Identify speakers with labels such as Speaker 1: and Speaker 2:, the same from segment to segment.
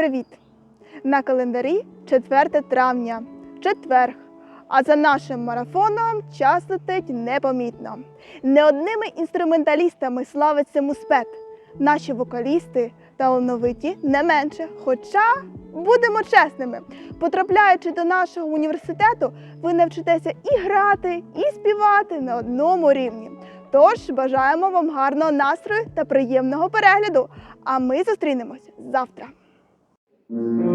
Speaker 1: привіт! На календарі 4 травня, четверг. А за нашим марафоном час летить непомітно. Не одними інструменталістами славиться муспет. Наші вокалісти талановиті не менше. Хоча будемо чесними, потрапляючи до нашого університету, ви навчитеся і грати, і співати на одному рівні. Тож бажаємо вам гарного настрою та приємного перегляду. А ми зустрінемось завтра.
Speaker 2: Mm-hmm.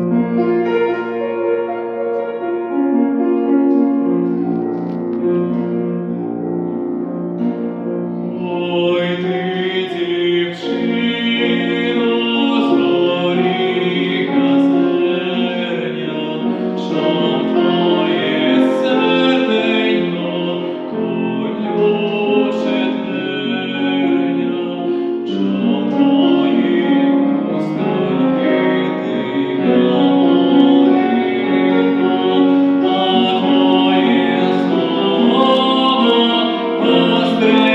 Speaker 2: Yeah.